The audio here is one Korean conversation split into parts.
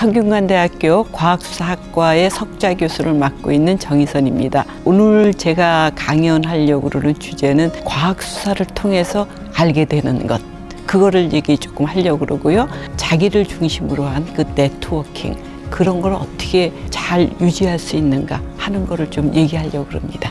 성균관대학교 과학수사학과의 석좌 교수를 맡고 있는 정희선입니다. 오늘 제가 강연하려고 그러는 주제는 과학수사를 통해서 알게 되는 것. 그거를 얘기 조금 하려고 그러고요. 자기를 중심으로 한 그 네트워킹. 그런 걸 어떻게 잘 유지할 수 있는가 하는 거를 좀 얘기하려고 그럽니다.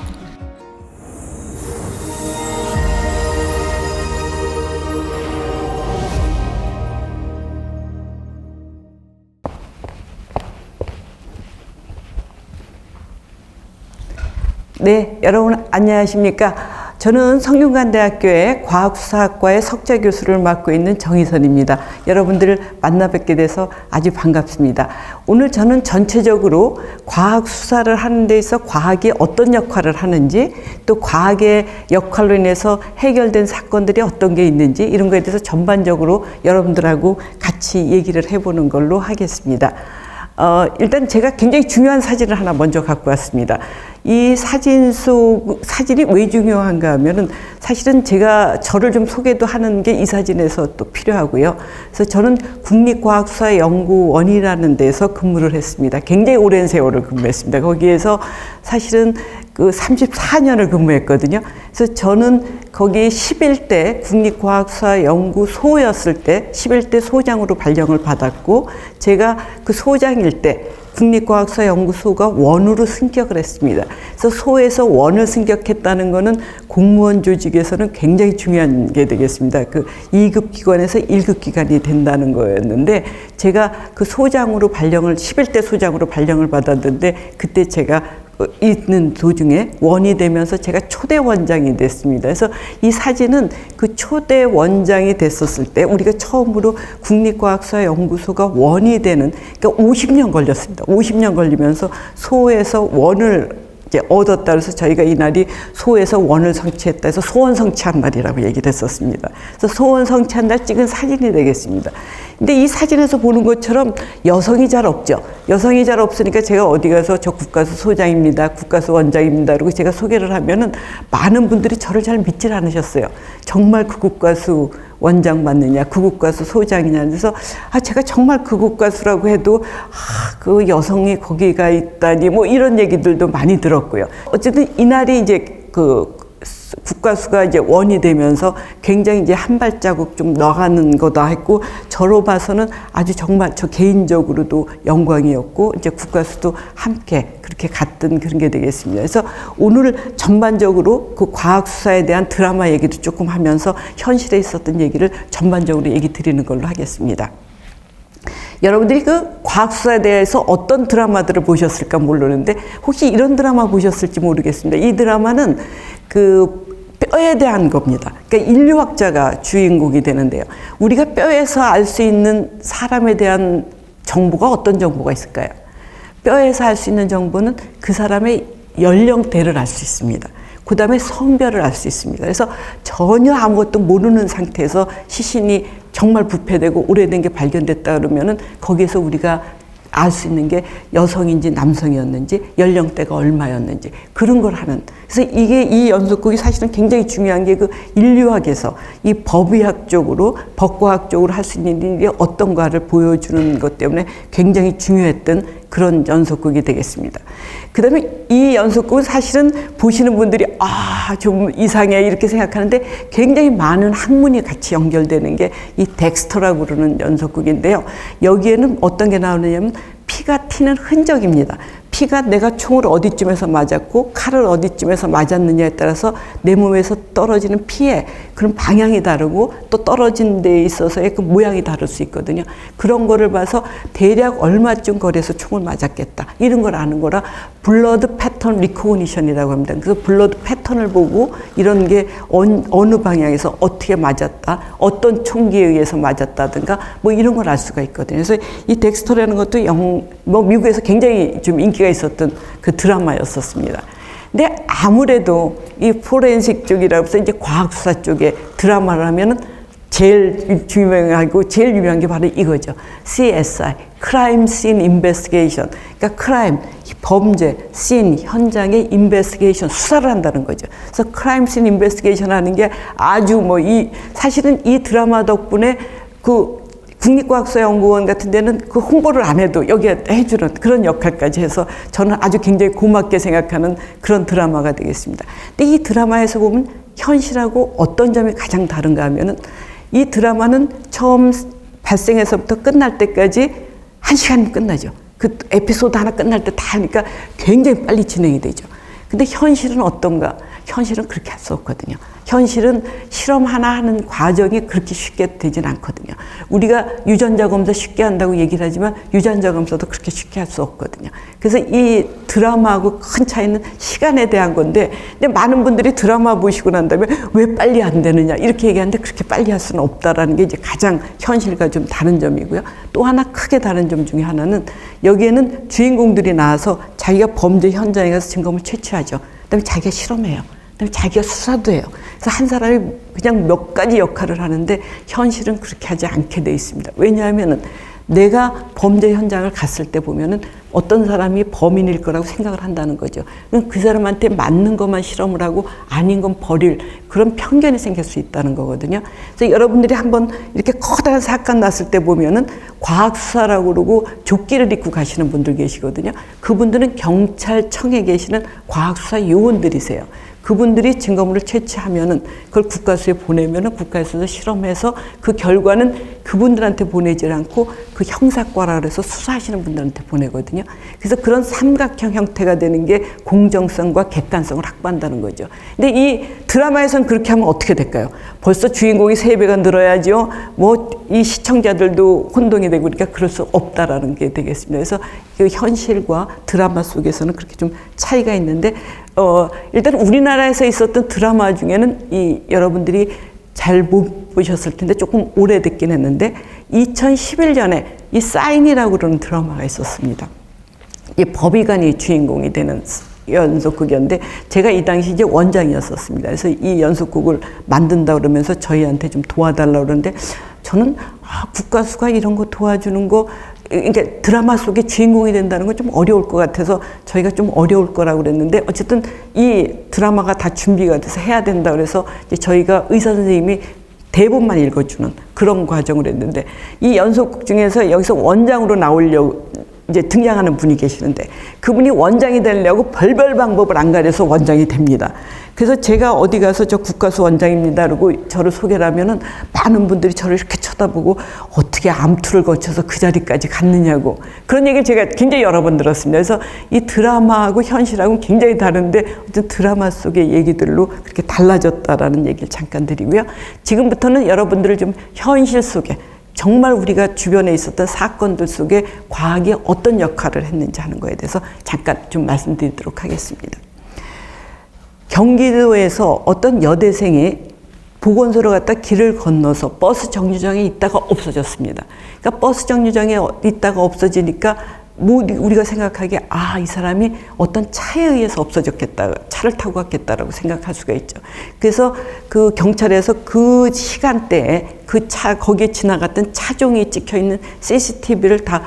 네, 여러분 안녕하십니까? 저는 성균관대학교의 과학수사학과의 석좌 교수를 맡고 있는 정희선입니다. 여러분들을 만나 뵙게 돼서 아주 반갑습니다. 오늘 저는 전체적으로 과학 수사를 하는 데 있어 과학이 어떤 역할을 하는지 또 과학의 역할로 인해서 해결된 사건들이 어떤 게 있는지 이런 거에 대해서 전반적으로 여러분들하고 같이 얘기를 해보는 걸로 하겠습니다. 어, 일단 제가 굉장히 중요한 사진을 하나 먼저 갖고 왔습니다. 이 사진 속, 사진이 왜 중요한가 하면은 사실은 제가 저를 좀 소개도 하는 게 이 사진에서 또 필요하고요. 그래서 저는 국립과학수사연구원이라는 데서 근무를 했습니다. 굉장히 오랜 세월을 근무했습니다. 거기에서 사실은 그 34년을 근무했거든요. 그래서 저는 거기 11대 국립과학수사연구소였을 때 11대 소장으로 발령을 받았고 제가 그 소장일 때 국립과학사연구소가 원으로 승격을 했습니다. 그래서 소에서 원을 승격했다는 거는 공무원 조직에서는 굉장히 중요한 게 되겠습니다. 그 2급 기관에서 1급 기관이 된다는 거였는데 제가 그 소장으로 발령을 11대 소장으로 발령을 받았는데 그때 제가 있는 도중에 원이 되면서 제가 초대 원장이 됐습니다. 그래서 이 사진은 그 초대 원장이 됐었을 때 우리가 처음으로 국립과학사연구소가 원이 되는 그러니까 50년 걸렸습니다. 50년 걸리면서 소에서 원을 이제 얻었다 그래서 저희가 이 날이 소에서 원을 성취했다 해서 소원 성취한 날이라고 얘기를 했었습니다. 그래서 소원 성취한 날 찍은 사진이 되겠습니다. 근데 이 사진에서 보는 것처럼 여성이 잘 없죠. 여성이 잘 없으니까 제가 어디 가서 저 국가수 소장입니다. 국가수 원장입니다. 그리고 제가 소개를 하면은 많은 분들이 저를 잘 믿질 않으셨어요. 정말 그 국가수 원장 맞느냐, 그 국가수 소장이냐. 그래서 아, 제가 정말 그 국가수라고 해도 아, 그 여성이 거기가 있다니 뭐 이런 얘기들도 많이 들었고요. 어쨌든 이날이 이제 그 국가수가 이제 원이 되면서 굉장히 이제 한 발자국 좀 나가는 거다 했고 저로 봐서는 아주 정말 저 개인적으로도 영광이었고 이제 국가수도 함께 그렇게 갔던 그런 게 되겠습니다. 그래서 오늘 전반적으로 그 과학 수사에 대한 드라마 얘기도 조금 하면서 현실에 있었던 얘기를 전반적으로 얘기 드리는 걸로 하겠습니다. 여러분들이 그 과학수사에 대해서 어떤 드라마들을 보셨을까 모르는데 혹시 이런 드라마 보셨을지 모르겠습니다. 이 드라마는 그 뼈에 대한 겁니다. 그러니까 인류학자가 주인공이 되는데요. 우리가 뼈에서 알 수 있는 사람에 대한 정보가 어떤 정보가 있을까요? 뼈에서 알 수 있는 정보는 그 사람의 연령대를 알 수 있습니다. 그 다음에 성별을 알 수 있습니다. 그래서 전혀 아무것도 모르는 상태에서 시신이 정말 부패되고 오래된 게 발견됐다 그러면은 거기에서 우리가 알 수 있는 게 여성인지 남성이었는지 연령대가 얼마였는지 그런 걸 하는 그래서 이게 이 연속극이 사실은 굉장히 중요한 게 그 인류학에서 이 법의학 쪽으로 법과학 쪽으로 할 수 있는 일이 어떤가를 보여주는 것 때문에 굉장히 중요했던 그런 연속극이 되겠습니다. 그 다음에 이 연속극은 사실은 보시는 분들이 아, 좀 이상해 이렇게 생각하는데 굉장히 많은 학문이 같이 연결되는 게 이 덱스터라고 그러는 연속극인데요. 여기에는 어떤 게 나오느냐면 피가 튀는 흔적입니다. 피가 내가 총을 어디쯤에서 맞았고 칼을 어디쯤에서 맞았느냐에 따라서 내 몸에서 떨어지는 피의 그런 방향이 다르고 또 떨어진 데 있어서의 그 모양이 다를 수 있거든요. 그런 거를 봐서 대략 얼마쯤 거리에서 총을 맞았겠다. 이런 걸 아는 거라 블러드 패턴 리코니션이라고 합니다. 그래서 블러드 패턴을 보고 이런 게 어느 방향에서 어떻게 맞았다. 어떤 총기에 의해서 맞았다든가 뭐 이런 걸 알 수가 있거든요. 그래서 이 덱스터라는 것도 영, 뭐 미국에서 굉장히 좀 인기가 있었던 그 드라마였었습니다. 근데 아무래도 이 포렌식 쪽이라고 해서 이제 과학수사 쪽에 드라마를 하면은 제일 유명하고 제일 유명한 게 바로 이거죠. CSI, Crime Scene Investigation. 그러니까 크라임, 범죄, 씬, 현장의 인베스티게이션, 수사를 한다는 거죠. 그래서 크라임 씬 인베스티게이션 하는 게 아주 뭐 이, 사실은 이 드라마 덕분에 그 국립과학서연구원 같은 데는 그 홍보를 안 해도 여기에 해주는 그런 역할까지 해서 저는 아주 굉장히 고맙게 생각하는 그런 드라마가 되겠습니다. 근데 이 드라마에서 보면 현실하고 어떤 점이 가장 다른가 하면은 이 드라마는 처음 발생해서부터 끝날 때까지 한 시간이면 끝나죠. 그 에피소드 하나 끝날 때 다 하니까 굉장히 빨리 진행이 되죠. 근데 현실은 어떤가? 현실은 그렇게 할 수 없거든요. 현실은 실험 하나 하는 과정이 그렇게 쉽게 되진 않거든요. 우리가 유전자 검사 쉽게 한다고 얘기를 하지만 유전자 검사도 그렇게 쉽게 할 수 없거든요. 그래서 이 드라마하고 큰 차이는 시간에 대한 건데, 근데 많은 분들이 드라마 보시고 난 다음에 왜 빨리 안 되느냐 이렇게 얘기하는데 그렇게 빨리 할 수는 없다라는 게 이제 가장 현실과 좀 다른 점이고요. 또 하나 크게 다른 점 중에 하나는 여기에는 주인공들이 나와서 자기가 범죄 현장에 가서 증거물 채취하죠. 그다음에 자기가 실험해요. 그다음에 자기가 수사도 해요. 그래서 한 사람이 그냥 몇 가지 역할을 하는데 현실은 그렇게 하지 않게 돼 있습니다. 왜냐하면은 내가 범죄 현장을 갔을 때 보면은 어떤 사람이 범인일 거라고 생각을 한다는 거죠. 그 사람한테 맞는 것만 실험을 하고 아닌 건 버릴 그런 편견이 생길 수 있다는 거거든요. 그래서 여러분들이 한번 이렇게 커다란 사건 났을 때 보면은 과학 수사라고 그러고 조끼를 입고 가시는 분들 계시거든요. 그분들은 경찰청에 계시는 과학 수사 요원들이세요. 그분들이 증거물을 채취하면은 그걸 국가수에 보내면은 국가에서도 실험해서 그 결과는 그분들한테 보내질 않고 그 형사과라 그래서 수사하시는 분들한테 보내거든요. 그래서 그런 삼각형 형태가 되는 게 공정성과 객관성을 확보한다는 거죠. 근데 이 드라마에선 그렇게 하면 어떻게 될까요? 벌써 주인공이 세 배가 늘어야죠. 뭐이 시청자들도 혼동이 되고 그러니까 그럴 수 없다라는 게 되겠습니다. 그래서 그 현실과 드라마 속에서는 그렇게 좀 차이가 있는데 어 일단 우리나라에서 있었던 드라마 중에는 이 여러분들이 잘 못 보셨을 텐데 조금 오래됐긴 했는데 2011년에 이 사인이라고 그러는 드라마가 있었습니다. 이 법의관이 주인공이 되는 연속극이었는데 제가 이 당시 이제 원장이었었습니다. 그래서 이 연속극을 만든다 그러면서 저희한테 좀 도와달라 그러는데 저는 아, 국가수가 이런 거 도와주는 거 그러니까 드라마 속에 주인공이 된다는 건 좀 어려울 것 같아서 저희가 좀 어려울 거라고 그랬는데 어쨌든 이 드라마가 다 준비가 돼서 해야 된다 그래서 이제 저희가 의사 선생님이 대본만 읽어주는 그런 과정을 했는데 이 연속극 중에서 여기서 원장으로 나오려고 이제 등장하는 분이 계시는데 그분이 원장이 되려고 별별 방법을 안 가려서 원장이 됩니다. 그래서 제가 어디 가서 저 국가수 원장입니다. 그러고 저를 소개를 하면은 많은 분들이 저를 이렇게 쳐다보고 어떻게 암투를 거쳐서 그 자리까지 갔느냐고 그런 얘기를 제가 굉장히 여러 번 들었습니다. 그래서 이 드라마하고 현실하고는 굉장히 다른데 어떤 드라마 속의 얘기들로 그렇게 달라졌다라는 얘기를 잠깐 드리고요. 지금부터는 여러분들을 좀 현실 속에 정말 우리가 주변에 있었던 사건들 속에 과학이 어떤 역할을 했는지 하는 거에 대해서 잠깐 좀 말씀드리도록 하겠습니다. 경기도에서 어떤 여대생이 보건소로 갔다 길을 건너서 버스 정류장에 있다가 없어졌습니다. 그러니까 버스 정류장에 있다가 없어지니까 뭐 우리가 생각하기에 아, 이 사람이 어떤 차에 의해서 없어졌겠다. 차를 타고 갔겠다라고 생각할 수가 있죠. 그래서 그 경찰에서 그 시간대에 그 차, 거기에 지나갔던 차종이 찍혀 있는 CCTV를 다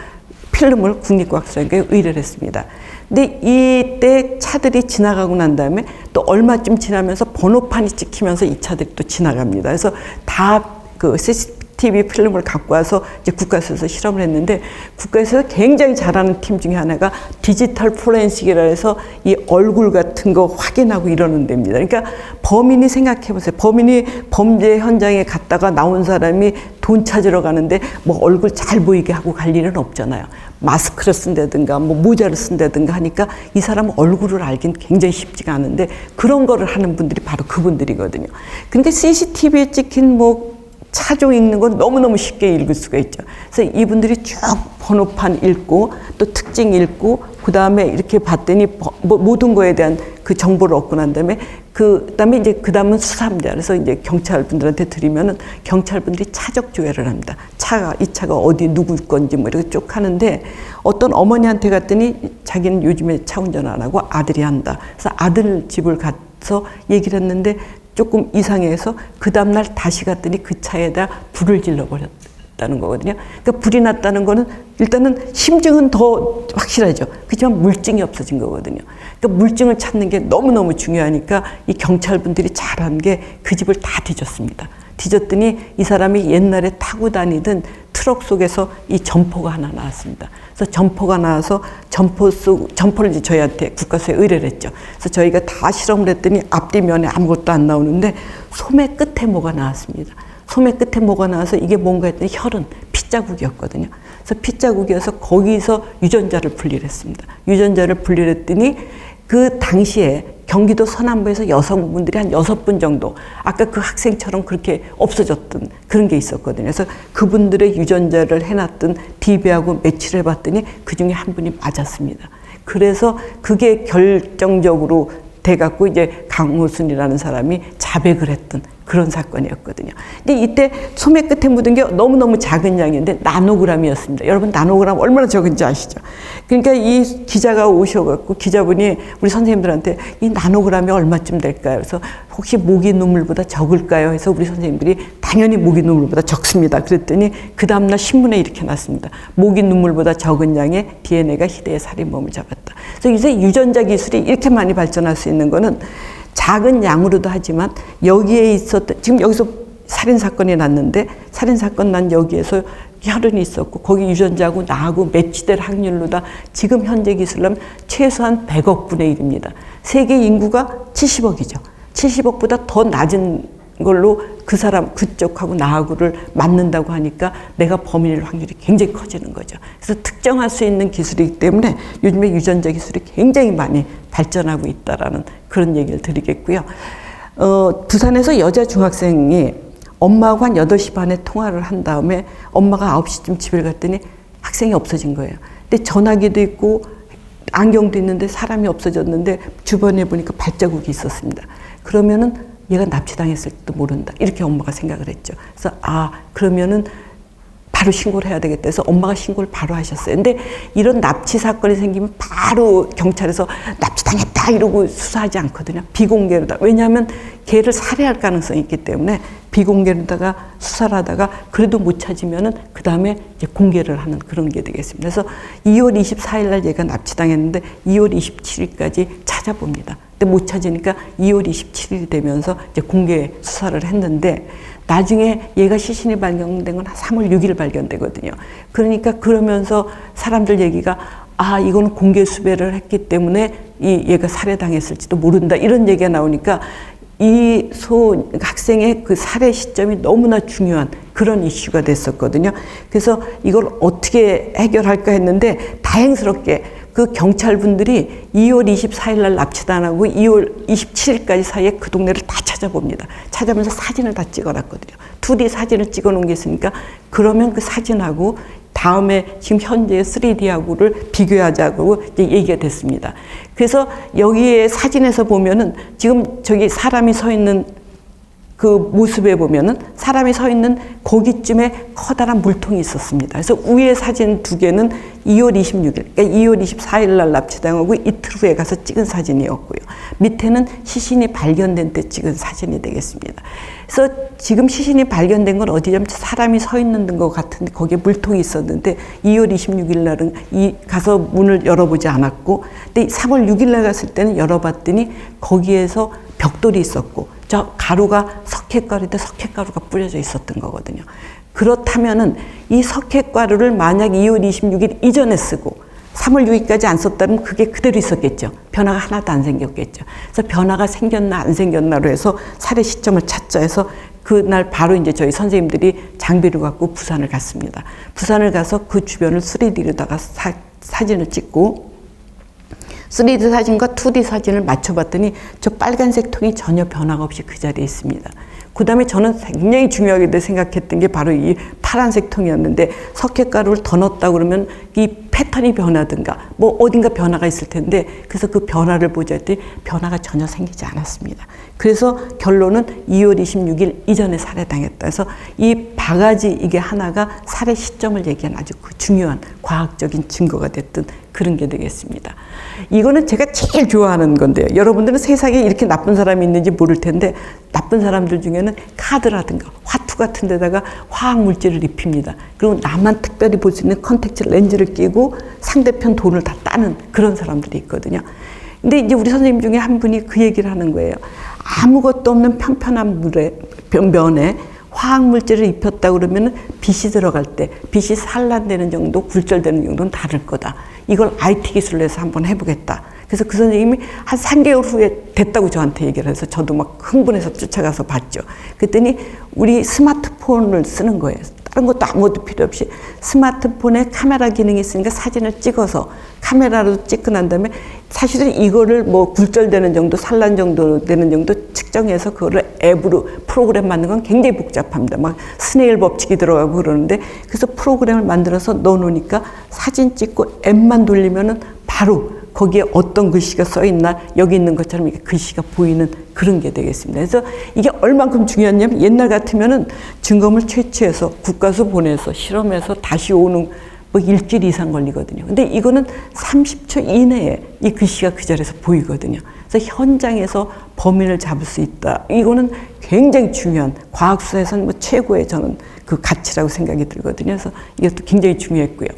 필름을 국립과학수사에 의뢰를 했습니다. 근데 이때 차들이 지나가고 난 다음에 또 얼마쯤 지나면서 번호판이 찍히면서 이 차들이 또 지나갑니다. 그래서 다그 CCTV 필름을 갖고 와서 이제 국가에서 실험을 했는데 국가에서 굉장히 잘하는 팀 중에 하나가 디지털 포렌식이라 해서 이 얼굴 같은 거 확인하고 이러는 데입니다. 그러니까 범인이 생각해 보세요. 범인이 범죄 현장에 갔다가 나온 사람이 돈 찾으러 가는데 뭐 얼굴 잘 보이게 하고 갈 일은 없잖아요. 마스크를 쓴다든가 뭐 모자를 쓴다든가 하니까 이 사람 얼굴을 알긴 굉장히 쉽지가 않은데 그런 거를 하는 분들이 바로 그분들이거든요. 근데 CCTV에 찍힌 뭐 차종 읽는 건 너무너무 쉽게 읽을 수가 있죠. 그래서 이분들이 쭉 번호판 읽고 또 특징 읽고 그 다음에 이렇게 봤더니 뭐 모든 거에 대한 그 정보를 얻고 난 다음에 그 다음에 이제 그 다음은 수사입니다. 그래서 이제 경찰 분들한테 드리면은 경찰 분들이 차적 조회를 합니다. 차가 이 차가 어디 누구 건지 뭐 이렇게 쭉 하는데 어떤 어머니한테 갔더니 자기는 요즘에 차 운전 안 하고 아들이 한다. 그래서 아들 집을 가서 얘기를 했는데 조금 이상해서 그 다음날 다시 갔더니 그 차에다 불을 질러버렸다는 거거든요. 그러니까 불이 났다는 거는 일단은 심증은 더 확실하죠. 그렇지만 물증이 없어진 거거든요. 그러니까 물증을 찾는 게 너무너무 중요하니까 이 경찰분들이 잘한 게 그 집을 다 뒤졌습니다. 뒤졌더니 이 사람이 옛날에 타고 다니던 트럭 속에서 이 점포가 하나 나왔습니다. 그래서 점포가 나와서 점포 속 점포를 이제 저희한테 국가서에 의뢰를 했죠. 그래서 저희가 다 실험을 했더니 앞뒤면에 아무것도 안 나오는데 소매 끝에 뭐가 나왔습니다. 소매 끝에 뭐가 나와서 이게 뭔가 했더니 혈흔 핏자국이었거든요. 그래서 핏자국이어서 거기서 유전자를 분리를 했습니다. 유전자를 분리를 했더니 그 당시에 경기도 서남부에서 여성분들이 한 여섯 분 정도 아까 그 학생처럼 그렇게 없어졌던 그런 게 있었거든요. 그래서 그분들의 유전자를 해놨던 DB하고 매치를 해봤더니 그 중에 한 분이 맞았습니다. 그래서 그게 결정적으로 돼갖고 이제 강호순이라는 사람이 자백을 했던 그런 사건이었거든요. 근데 이때 소매 끝에 묻은 게 너무너무 작은 양인데 나노그램이었습니다. 여러분 나노그램 얼마나 적은지 아시죠? 그러니까 이 기자가 오셔갖고 기자분이 우리 선생님들한테 이 나노그램이 얼마쯤 될까요? 그래서 혹시 모기 눈물보다 적을까요? 해서 우리 선생님들이 당연히 모기 눈물보다 적습니다. 그랬더니 그 다음날 신문에 이렇게 났습니다. 모기 눈물보다 적은 양의 DNA가 희대의 살인범을 잡았다. 그래서 요새 유전자 기술이 이렇게 많이 발전할 수 있는 거는 작은 양으로도 하지만 여기에 있었던 지금 여기서 살인 사건이 났는데 살인 사건 난 여기에서 혈흔이 있었고 거기 유전자하고 나하고 매치될 확률로 다 지금 현재 기술로 최소한 100억 분의 1입니다. 세계 인구가 70억이죠. 70억보다 더 낮은 걸로 그 사람 그쪽하고 나하고를 맞는다고 하니까 내가 범인일 확률이 굉장히 커지는 거죠. 그래서 특정할 수 있는 기술이기 때문에 요즘에 유전자 기술이 굉장히 많이 발전하고 있다라는 그런 얘기를 드리겠고요. 어, 부산에서 여자 중학생이 엄마하고 한 8시 반에 통화를 한 다음에 엄마가 9시쯤 집에 갔더니 학생이 없어진 거예요. 근데 전화기도 있고 안경도 있는데 사람이 없어졌는데 주변에 보니까 발자국이 있었습니다. 그러면은 얘가 납치당했을지도 모른다. 이렇게 엄마가 생각을 했죠. 그래서 아, 그러면은 바로 신고를 해야 되겠다 해서 엄마가 신고를 바로 하셨어요. 근데 이런 납치 사건이 생기면 바로 경찰에서 납치당했다 이러고 수사하지 않거든요. 비공개로다. 왜냐하면 걔를 살해할 가능성이 있기 때문에 비공개로다가 수사를 하다가 그래도 못 찾으면은 그 다음에 이제 공개를 하는 그런 게 되겠습니다. 그래서 2월 24일 날 얘가 납치당했는데 2월 27일까지 찾아봅니다. 근데 못 찾으니까 2월 27일이 되면서 이제 공개 수사를 했는데 나중에 얘가 시신이 발견된 건 3월 6일 발견되거든요. 그러니까 그러면서 사람들 얘기가 아, 이거는 공개 수배를 했기 때문에 이 얘가 살해당했을지도 모른다. 이런 얘기가 나오니까 이 소 학생의 그 살해 시점이 너무나 중요한 그런 이슈가 됐었거든요. 그래서 이걸 어떻게 해결할까 했는데 다행스럽게 그 경찰분들이 2월 24일 날 납치당하고 2월 27일까지 사이에 그 동네를 다 찾아봅니다. 찾아보면서 사진을 다 찍어놨거든요. 2D 사진을 찍어 놓은 게 있으니까 그러면 그 사진하고 다음에 지금 현재 3D하고를 비교하자고 이제 얘기가 됐습니다. 그래서 여기에 사진에서 보면은 지금 저기 사람이 서 있는 그 모습에 보면은 사람이 서 있는 거기쯤에 커다란 물통이 있었습니다. 그래서 위에 사진 두 개는 2월 26일, 그러니까 2월 24일 날 납치당하고 이틀 후에 가서 찍은 사진이었고요. 밑에는 시신이 발견된 때 찍은 사진이 되겠습니다. 그래서 지금 시신이 발견된 건 어디냐면 사람이 서 있는 것 같은데 거기에 물통이 있었는데 2월 26일 날은 이 가서 문을 열어보지 않았고 근데 3월 6일 날 갔을 때는 열어봤더니 거기에서 벽돌이 있었고 저 가루가 석회가루인데 석회가루가 뿌려져 있었던 거거든요. 그렇다면은 이 석회가루를 만약 2월 26일 이전에 쓰고 3월 6일까지 안 썼다면 그게 그대로 있었겠죠. 변화가 하나도 안 생겼겠죠. 그래서 변화가 생겼나 안 생겼나로 해서 살해 시점을 찾자 해서 그날 바로 이제 저희 선생님들이 장비를 갖고 부산을 갔습니다. 부산을 가서 그 주변을 3D로다가 사, 사진을 찍고 3D 사진과 2D 사진을 맞춰봤더니 저 빨간색 통이 전혀 변화가 없이 그 자리에 있습니다. 그 다음에 저는 굉장히 중요하게 생각했던 게 바로 이 파란색 통이었는데 석회가루를 더 넣었다 그러면 이 패턴이 변하든가 뭐 어딘가 변화가 있을 텐데 그래서 그 변화를 보자 했더니 변화가 전혀 생기지 않았습니다. 그래서 결론은 2월 26일 이전에 살해당했다. 그래서 이 바가지 이게 하나가 살해 시점을 얘기한 아주 그 중요한 과학적인 증거가 됐던 그런 게 되겠습니다. 이거는 제가 제일 좋아하는 건데요. 여러분들은 세상에 이렇게 나쁜 사람이 있는지 모를 텐데 나쁜 사람들 중에는 카드라든가 화투 같은 데다가 화학 물질을 입힙니다. 그리고 나만 특별히 볼 수 있는 컨택트 렌즈를 끼고 상대편 돈을 다 따는 그런 사람들이 있거든요. 근데 이제 우리 선생님 중에 한 분이 그 얘기를 하는 거예요. 아무것도 없는 평평한 물에, 면에 화학 물질을 입혔다 그러면 빛이 들어갈 때 빛이 산란되는 정도, 굴절되는 정도는 다를 거다. 이걸 IT 기술로 해서 한번 해보겠다. 그래서 그 선생님이 한 3개월 후에 됐다고 저한테 얘기를 해서 저도 막 흥분해서 쫓아가서 봤죠. 그랬더니 우리 스마트폰을 쓰는 거예요. 다른 것도 아무것도 필요 없이 스마트폰에 카메라 기능이 있으니까 사진을 찍어서 카메라로 찍고 난 다음에 사실은 이거를 뭐 굴절되는 정도, 산란 정도 되는 정도 측정해서 그거를 앱으로 프로그램 만드는 건 굉장히 복잡합니다. 막 스네일 법칙이 들어가고 그러는데 그래서 프로그램을 만들어서 넣어놓으니까 사진 찍고 앱만 돌리면은 바로 거기에 어떤 글씨가 써 있나 여기 있는 것처럼 이게 글씨가 보이는 그런 게 되겠습니다. 그래서 이게 얼만큼 중요하냐면 옛날 같으면은 증거물 채취해서 국가수 보내서 실험해서 다시 오는 뭐 일주일 이상 걸리거든요. 근데 이거는 30초 이내에 이 글씨가 그 자리에서 보이거든요. 그래서 현장에서 범인을 잡을 수 있다. 이거는 굉장히 중요한 과학수에서는 뭐 최고의 저는 그 가치라고 생각이 들거든요. 그래서 이것도 굉장히 중요했고요.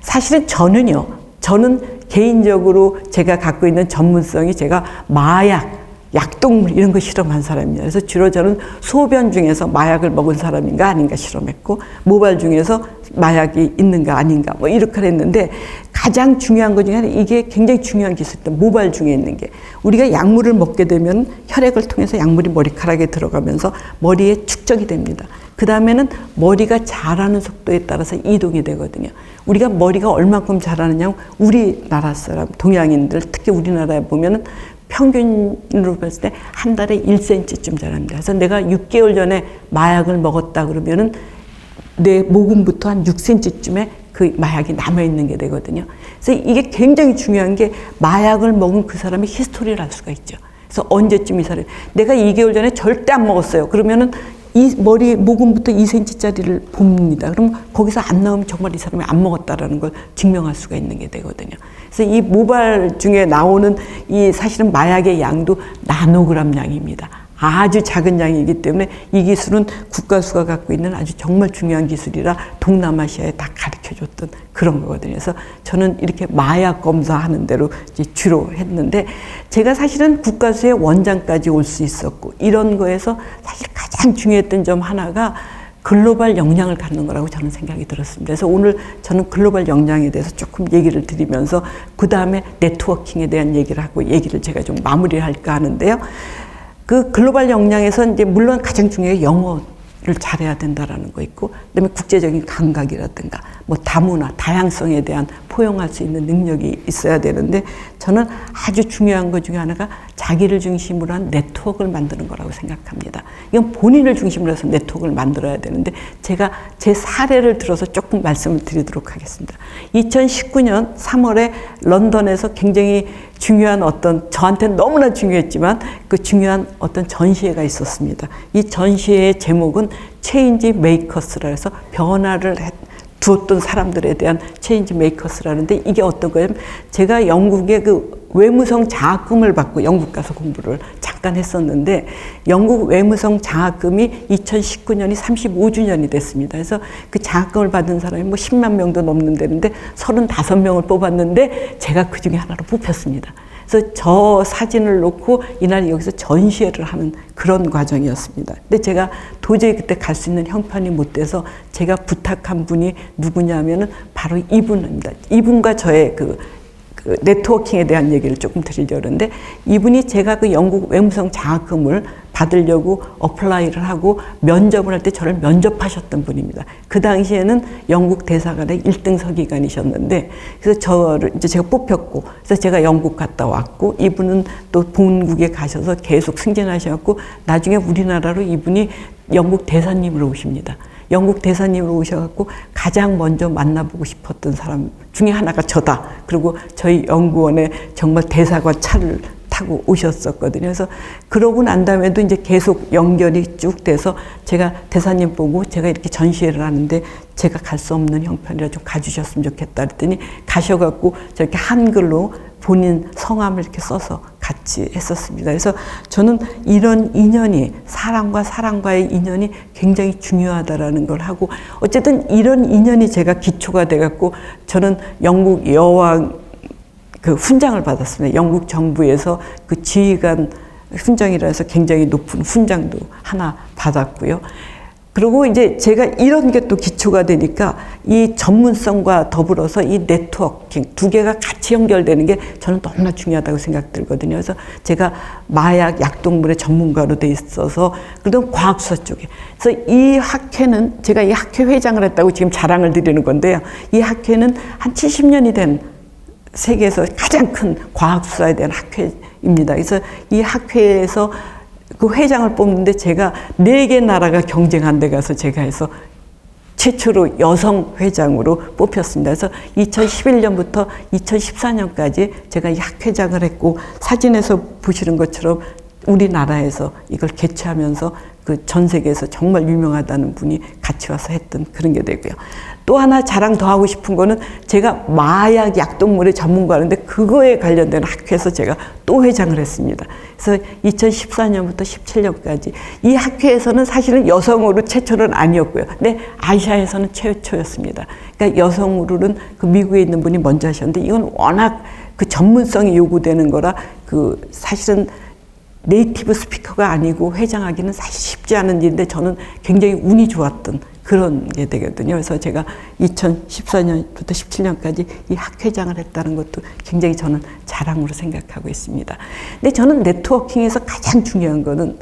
사실은 저는요, 저는 개인적으로 제가 갖고 있는 전문성이 제가 마약, 약동물 이런 거 실험한 사람입니다. 그래서 주로 저는 소변 중에서 마약을 먹은 사람인가 아닌가 실험했고 모발 중에서 마약이 있는가 아닌가 뭐 이렇게 했는데 가장 중요한 것 중에 하나 이게 굉장히 중요한 기술입니다. 모발 중에 있는 게 우리가 약물을 먹게 되면 혈액을 통해서 약물이 머리카락에 들어가면서 머리에 축적이 됩니다. 그 다음에는 머리가 자라는 속도에 따라서 이동이 되거든요. 우리가 머리가 얼만큼 자라느냐 우리나라 사람, 동양인들, 특히 우리나라에 보면은 평균으로 봤을 때 한 달에 1cm쯤 자랍니다. 그래서 내가 6개월 전에 마약을 먹었다 그러면은 내 모근부터 한 6cm쯤에 그 마약이 남아 있는 게 되거든요. 그래서 이게 굉장히 중요한 게 마약을 먹은 그 사람의 히스토리를 알 수가 있죠. 그래서 언제쯤 이 사람이 내가 2개월 전에 절대 안 먹었어요. 그러면은 이 머리 모근부터 2cm짜리를 봅니다. 그럼 거기서 안 나오면 정말 이 사람이 안 먹었다라는 걸 증명할 수가 있는 게 되거든요. 그래서 이 모발 중에 나오는 이 사실은 마약의 양도 나노그램 양입니다. 아주 작은 양이기 때문에 이 기술은 국가수가 갖고 있는 아주 정말 중요한 기술이라 동남아시아에 다 가르쳐 줬던 그런 거거든요. 그래서 저는 이렇게 마약 검사하는 대로 주로 했는데 제가 사실은 국가수의 원장까지 올 수 있었고 이런 거에서 사실 가장 중요했던 점 하나가 글로벌 역량을 갖는 거라고 저는 생각이 들었습니다. 그래서 오늘 저는 글로벌 역량에 대해서 조금 얘기를 드리면서 그 다음에 네트워킹에 대한 얘기를 하고 얘기를 제가 좀 마무리를 할까 하는데요. 그 글로벌 역량에서 이제 물론 가장 중요한 게 영어를 잘해야 된다라는 거 있고, 그다음에 국제적인 감각이라든가, 뭐 다문화, 다양성에 대한 포용할 수 있는 능력이 있어야 되는데, 저는 아주 중요한 것 중에 하나가 자기를 중심으로 한 네트워크를 만드는 거라고 생각합니다. 이건 본인을 중심으로 해서 네트워크를 만들어야 되는데, 제가 제 사례를 들어서 조금 말씀을 드리도록 하겠습니다. 2019년 3월에 런던에서 굉장히 중요한 어떤 저한테 너무나 중요했지만 그 중요한 어떤 전시회가 있었습니다. 이 전시회의 제목은 체인지 메이커스라 해서 변화를 했, 두었던 사람들에 대한 체인지 메이커스라는데 이게 어떤 거예요? 제가 영국의 그 외무성 장학금을 받고 영국 가서 공부를 잠깐 했었는데 영국 외무성 장학금이 2019년이 35주년이 됐습니다. 그래서 그 장학금을 받은 사람이 뭐 10만 명도 넘는다는데 35명을 뽑았는데 제가 그 중에 하나로 뽑혔습니다. 그래서 저 사진을 놓고 이날 여기서 전시회를 하는 그런 과정이었습니다. 근데 제가 도저히 그때 갈 수 있는 형편이 못 돼서 제가 부탁한 분이 누구냐면은 바로 이분입니다. 이분과 저의 그, 그 네트워킹에 대한 얘기를 조금 드리려고 하는데 이분이 제가 그 영국 외무성 장학금을 받으려고 어플라이를 하고 면접을 할 때 저를 면접하셨던 분입니다. 그 당시에는 영국 대사관의 1등 서기관이셨는데 그래서 저를 이제 제가 뽑혔고 그래서 제가 영국 갔다 왔고 이분은 또 본국에 가셔서 계속 승진하셨고 나중에 우리나라로 이분이 영국 대사님으로 오십니다. 영국 대사님으로 오셔갖고 가장 먼저 만나보고 싶었던 사람 중에 하나가 저다. 그리고 저희 연구원에 정말 대사관 차를 타고 오셨었거든요. 그래서 그러고 난 다음에도 이제 계속 연결이 쭉 돼서 제가 대사님 보고 제가 이렇게 전시회를 하는데 제가 갈 수 없는 형편이라 좀 가주셨으면 좋겠다 그랬더니 가셔갖고 저렇게 한글로 본인 성함을 이렇게 써서 같이 했었습니다. 그래서 저는 이런 인연이 사람과 사람과의 인연이 굉장히 중요하다라는 걸 하고 어쨌든 이런 인연이 제가 기초가 돼 갖고 저는 영국 여왕 그 훈장을 받았습니다. 영국 정부에서 그 지휘관 훈장이라 해서 굉장히 높은 훈장도 하나 받았고요. 그리고 이제 제가 이런 게 또 기초가 되니까 이 전문성과 더불어서 이 네트워킹 두 개가 같이 연결되는 게 저는 너무나 중요하다고 생각들거든요. 그래서 제가 마약 약동물의 전문가로 돼 있어서 그런 과학수사 쪽에 그래서 이 학회는 제가 이 학회 회장을 했다고 지금 자랑을 드리는 건데요. 이 학회는 한 70년이 된 세계에서 가장 큰 과학수사에 대한 학회입니다. 그래서 이 학회에서 그 회장을 뽑는데 제가 네 개 나라가 경쟁한 데 가서 제가 해서 최초로 여성 회장으로 뽑혔습니다. 그래서 2011년부터 2014년까지 제가 이 학회장을 했고 사진에서 보시는 것처럼 우리나라에서 이걸 개최하면서 그 전 세계에서 정말 유명하다는 분이 같이 와서 했던 그런 게 되고요. 또 하나 자랑 더 하고 싶은 거는 제가 마약 약동물의 전문가인데 그거에 관련된 학회에서 제가 또 회장을 했습니다. 그래서 2014년부터 17년까지 이 학회에서는 사실은 여성으로 최초는 아니었고요. 근데 아시아에서는 최초였습니다. 그러니까 여성으로는 그 미국에 있는 분이 먼저 하셨는데 이건 워낙 그 전문성이 요구되는 거라 그 사실은 네이티브 스피커가 아니고 회장하기는 사실 쉽지 않은 일인데 저는 굉장히 운이 좋았던 그런 게 되거든요. 그래서 제가 2014년부터 17년까지 이 학회장을 했다는 것도 굉장히 저는 자랑으로 생각하고 있습니다. 근데 저는 네트워킹에서 가장 중요한 거는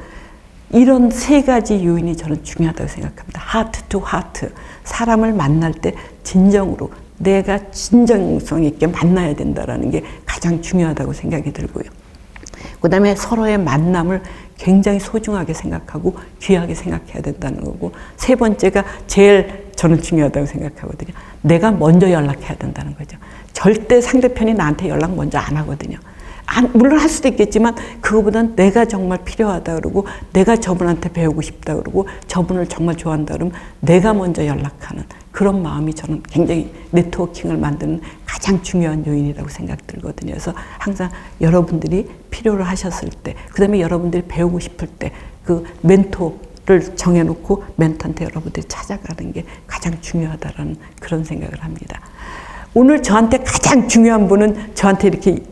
이런 세 가지 요인이 저는 중요하다고 생각합니다. 하트 투 하트. 사람을 만날 때 진정으로 내가 진정성 있게 만나야 된다라는 게 가장 중요하다고 생각이 들고요. 그 다음에 서로의 만남을 굉장히 소중하게 생각하고 귀하게 생각해야 된다는 거고 세 번째가 제일 저는 중요하다고 생각하거든요. 내가 먼저 연락해야 된다는 거죠. 절대 상대편이 나한테 연락 먼저 안 하거든요. 안, 물론 할 수도 있겠지만 그거보단 내가 정말 필요하다 그러고 내가 저분한테 배우고 싶다 그러고 저분을 정말 좋아한다 그러면 내가 먼저 연락하는 그런 마음이 저는 굉장히 네트워킹을 만드는 가장 중요한 요인이라고 생각 들거든요. 그래서 항상 여러분들이 필요로 하셨을 때, 그 다음에 여러분들이 배우고 싶을 때, 그 멘토를 정해놓고 멘토한테 여러분들이 찾아가는 게 가장 중요하다라는 그런 생각을 합니다. 오늘 저한테 가장 중요한 분은 저한테 이렇게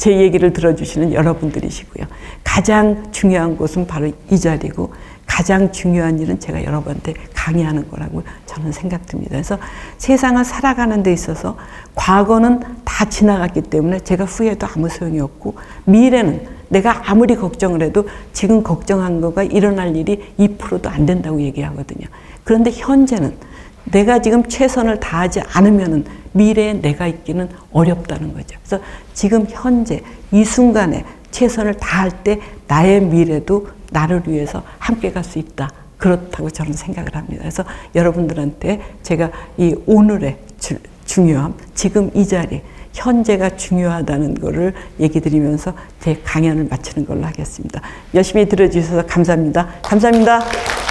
제 얘기를 들어주시는 여러분들이시고요. 가장 중요한 곳은 바로 이 자리고 가장 중요한 일은 제가 여러분한테 강의하는 거라고 저는 생각됩니다. 그래서 세상을 살아가는 데 있어서 과거는 다 지나갔기 때문에 제가 후회도 아무 소용이 없고 미래는 내가 아무리 걱정을 해도 지금 걱정한 거가 일어날 일이 2%도 안 된다고 얘기하거든요. 그런데 현재는 내가 지금 최선을 다하지 않으면은 미래에 내가 있기는 어렵다는 거죠. 그래서 지금 현재 이 순간에 최선을 다할 때 나의 미래도 나를 위해서 함께 갈 수 있다. 그렇다고 저는 생각을 합니다. 그래서 여러분들한테 제가 이 오늘의 주, 중요함, 지금 이 자리, 현재가 중요하다는 것을 얘기 드리면서 제 강연을 마치는 걸로 하겠습니다. 열심히 들어주셔서 감사합니다. 감사합니다.